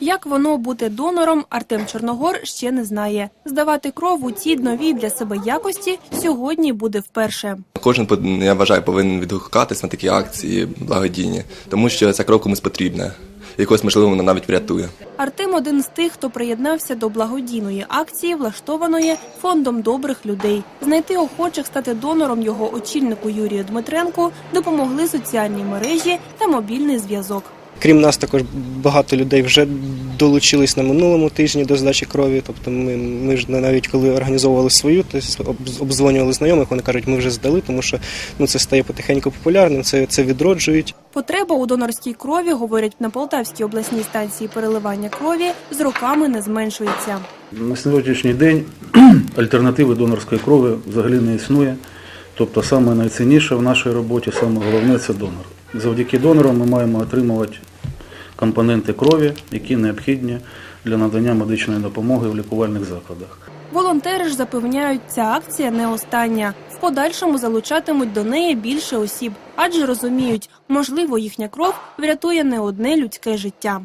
Як воно бути донором, Артем Чорногор ще не знає. Здавати кров у ці нові для себе якості сьогодні буде вперше. Кожен я вважаю повинен відгукатись на такі акції благодійні, тому що ця кров комусь потрібна. Якось можливо вона навіть врятує. Артем один з тих, хто приєднався до благодійної акції, влаштованої фондом добрих людей. Знайти охочих стати донором його очільнику Юрію Дмитренку допомогли соціальні мережі та мобільний зв'язок. Крім нас, також багато людей вже долучились на минулому тижні до здачі крові. Тобто, ми, ми ж навіть коли організовували свою, то есть об- обдзвонювали знайомих, вони кажуть, ми вже здали, тому що ну це стає потихеньку популярним. Це, це відроджують. Потреба у донорській крові, говорять на Полтавській обласній станції переливання крові, з роками не зменшується. На сьогоднішній день альтернативи донорської крові взагалі не існує. Тобто саме найцінніше в нашій роботі, саме головне це донор. Завдяки донору ми маємо отримувати компоненти крові, які необхідні для надання медичної допомоги в лікувальних закладах. Волонтери ж запевняють, ця акція не остання. В подальшому залучатимуть до неї більше осіб, адже розуміють, можливо, їхня кров врятує не одне людське життя.